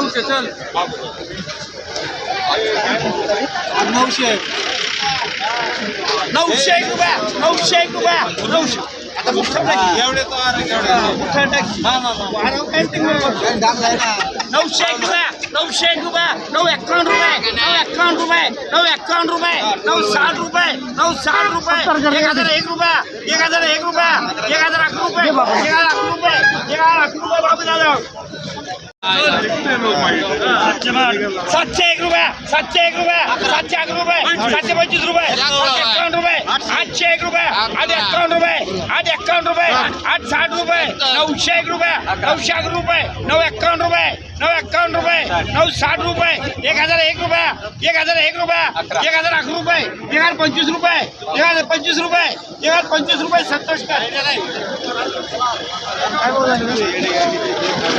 नऊशे चल. नऊशे नऊशे एक रुपया नऊशे एक रुपया. नऊशे. आता मुठ्ठा टाकी. एवढे मुठ्ठा टाकी. नऊशे एक रुपया नऊशे एक रुपया नऊ एकावन्न रुपये नऊ एकावन्न रुपये नऊ एकावन्न रुपये नऊ साठ रुपये नऊ साठ रुपये एक हजार एक रुपया एक हजार एक रुपया एक हजार अकरा रुपये एक हजार अकरा रुपये एक हजार अकरा रुपये बाबू दादा सातशे एक रुपया सातशे एक रुपया सातशे आठ रुपये सातशे पंचवीस रुपये एकावन्न रुपये आठशे एक रुपये आठ एकावन्न रुपये आठ एकावन्न रुपये आठ साठ रुपये नऊशे एक रुपये नऊशे एक रुपये नऊ एक्कावन्न रुपये नऊ एक्कावन्न रुपये नऊ साठ रुपये एक हजार एक रुपया एक हजार एक रुपया एक हजार अकरा रुपये एक हजार पंचवीस रुपये एक हजार पंचवीस रुपये एक हजार पंचवीस रुपये संतोष काय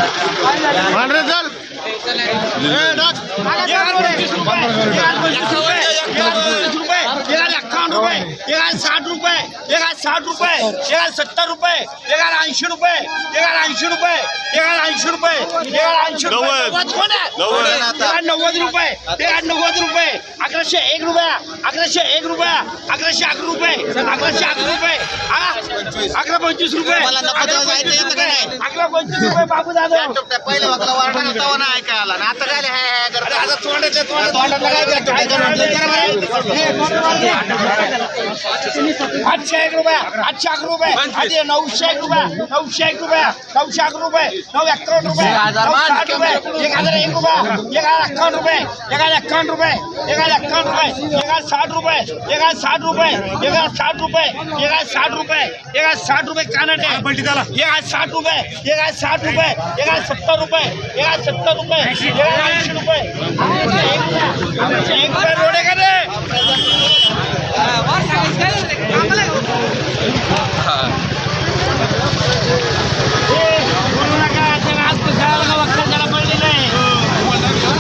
100 رجل إيه دك साठ रुपये एक हजार सत्तर रुपये एक हजार ऐंशी रुपये एक हजार ऐंशी रुपये एक हजार ऐंशी रुपये एक हजार ऐंशी रुपये. नव्वद. कोण आहे? नव्वद. रुपये एक नव्वद रुपये. अकराशे एक रुपया अकराशे एक रुपया अकराशे अकरा रुपये अकराशे अकरा रुपये. हा? अकरा पंचवीस रुपये? अकरा पंचवीस रुपये. बाबू दादा. पहिले तेव्हा नाही ऐकायला आता काय आठशे एक रुपया आठशे अकरा रुपये नऊशे एक रुपया नऊशे एक रुपया नऊशे अकरा रुपये नऊ एकावन्न रुपये साठ रुपये एक हज़ार एक रुपया एक हज़ार एकावन्न रुपये एक हज़ार एकावन्न रुपये एक हज़ार एकावन्न रुपये एक हज़ार साठ रुपये एक हज़ार साठ रुपये एक हज़ार साठ रुपये एक हज़ार साठ रुपये एक हज़ार साठ रुपये कानाटे एक हज़ार साठ रुपये एक हज़ार साठ रुपये एक हज़ार सत्तर रुपये एक हज़ार सत्तर रुपये एक हज़ार ऐंशी रुपये एक रुपया एक रुपया रोडे का रे ए, बोलू नका त्याला आज कशाला का वक्कल त्याला पडलेलं आहे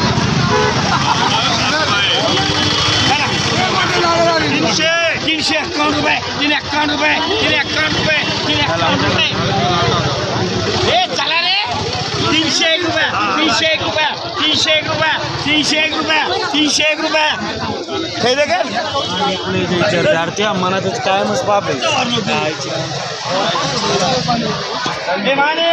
तीनशे तीनशे एकावन्न रुपये तीन एकावन्न रुपये तीन एकावन्न रुपये तीन एकावन्न रुपये तीनशे एक रुपया तीनशे एक रुपया. हे दे का विद्यार्थी मनातच कायमच पाप आहे. माने.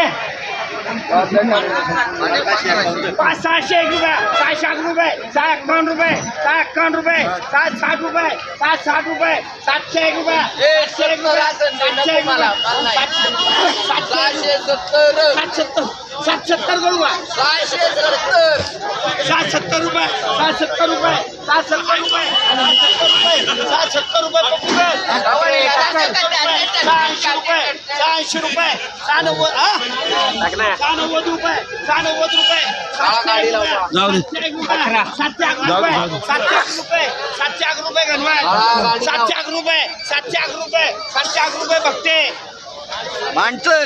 पाच सहाशे एक रुपया सहाशे अकरा रुपये सहा एकावन्न रुपये सहा एकावन्न रुपये सात साठ रुपये सात साठ रुपया सातशे एक रुपया सातशे एक रुपया सातशे सत्तर. सात सत्तर. सात सत्तर करू का सहाशे सत्तर सात सत्तर रुपये सात सत्तर रुपये सात सत्तर रुपये. सात सत्तर रुपये पप्पू रे. सहा ऐंशी रुपये सहा ऐंशी रुपये सहा नव्वद सहा नव्वद रुपये सहा नव्वद रुपये. सातशे रुपये. सातशे एक रुपये सातशे अकरा रुपये सातशे अकरा रुपये सातशे रुपये गणवाय. सातशे रुपये सातशे अकरा रुपये सातशे अकरा रुपये बघते माणसं